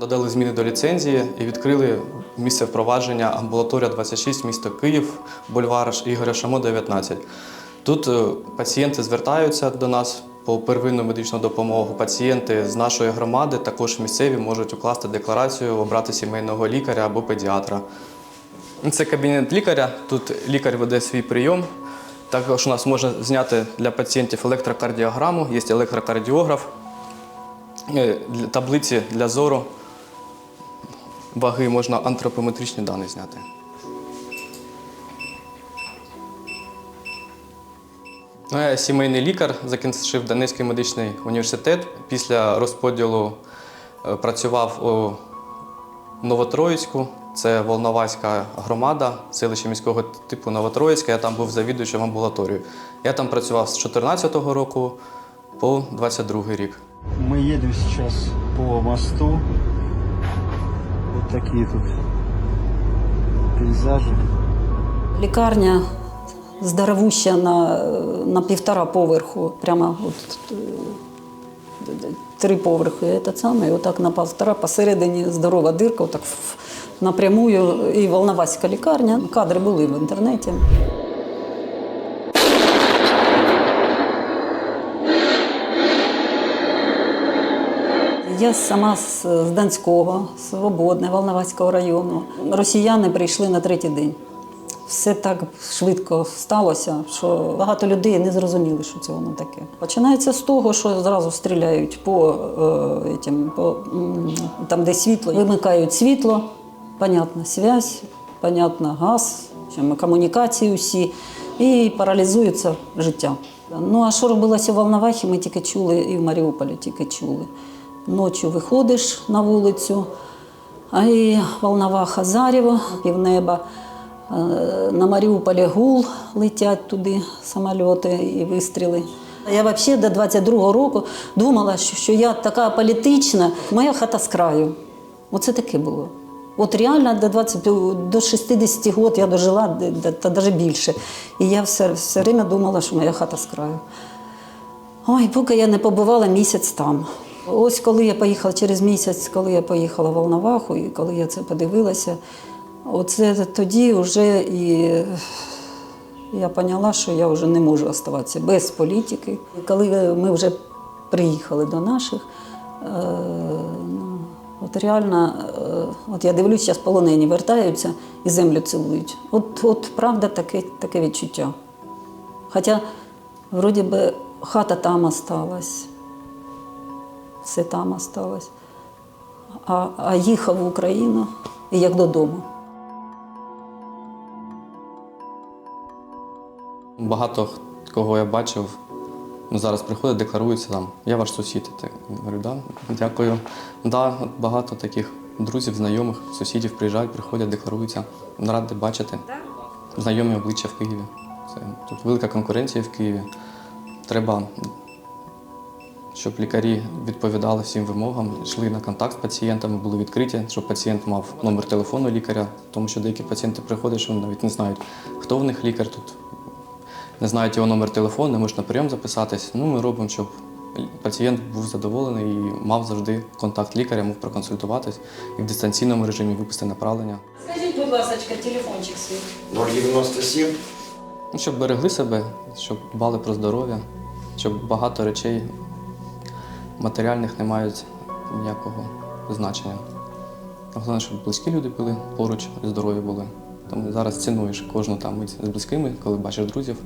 Додали зміни до ліцензії і відкрили місце впровадження амбулаторія 26, місто Київ, бульвар Ігоря Шамо, 19. Тут е, пацієнти звертаються до нас по первинну медичну допомогу. Пацієнти з нашої громади, також місцеві, можуть укласти декларацію, обрати сімейного лікаря або педіатра. Це кабінет лікаря. Тут лікар веде свій прийом. Також у нас можна зняти для пацієнтів електрокардіограму, є електрокардіограф, Е, таблиці для зору, ваги можна антропометричні дані зняти. Ну, Я сімейний лікар, закінчив Донецький медичний університет. Після розподілу е, працював у Новотроїцьку. Це Волноваська громада, селище міського типу Новотроїцьке. Я там був завідувачем амбулаторією. Я там працював з 2014 року по 2022 рік. Мы едем сейчас по мосту. Такие тут пейзажи. Лікарня здоровуща на, на півтора поверху, прямо от, е, три поверхи. Це саме, отак на півтора посередині здорова дирка, отак напрямую. І Волноваська лікарня. Кадри були в інтернеті. Я сама з Донського, Свободне, Волноваського району. Росіяни прийшли на третій день. Все так швидко сталося, що багато людей не зрозуміли, що це воно таке. Починається з того, що зразу стріляють по, е, этим, по там, де світло, вимикають світло, понятно, связь, понятно, газ, комунікації усі, і паралізується життя. Ну а що робилося в Волновахі, ми тільки чули, і в Маріуполі тільки чули. Ночі виходиш на вулицю, а і Волноваха Зарєво, півнеба. Е, На Маріуполі гул летять туди самольоти і вистріли. Я взагалі до 22-го року думала, що, я така політична, моя хата з краю. Оце таке було. От реально до 20, до 60 років я дожила, та навіть більше. І я все, все время думала, що моя хата з краю. Ой, поки я не побувала місяць там. Ось коли я поїхала через місяць, коли я поїхала в Волноваху, і коли я це подивилася, оце тоді вже і я поняла, що я вже не можу оставатися без політики. Коли ми вже приїхали до наших, е, ну, от реально, е, от я дивлюсь, зараз полонені вертаються і землю цілують. От, от правда таке, таке відчуття. Хоча, вроді би, хата там осталась, все там осталось. А, а їхав в Україну і як додому. Багато кого я бачив, ну, зараз приходять, декларуються там. Я ваш сусід. Я говорю, да, дякую. Да, багато таких друзів, знайомих, сусідів приїжджають, приходять, декларуються. Ради бачити. Знайомі обличчя в Києві. Це, тут велика конкуренція в Києві. Треба, щоб лікарі відповідали всім вимогам, йшли на контакт з пацієнтами, були відкриті, щоб пацієнт мав номер телефону лікаря, тому що деякі пацієнти приходять, що навіть не знають, хто в них лікар тут не знають його номер телефону, не можуть на прийом записатись. Ну, ми робимо, щоб пацієнт був задоволений і мав завжди контакт лікаря, мог проконсультуватись і в дистанційному режимі виписати направлення. Скажіть, будь ласка, телефончик свій. 097 Ну, щоб берегли себе, щоб дбали про здоров'я, щоб багато речей матеріальних не мають ніякого значення. Головне, щоб близькі люди були поруч здорові були. Тому зараз цінуєш кожну там мить з близькими, коли бачиш друзів.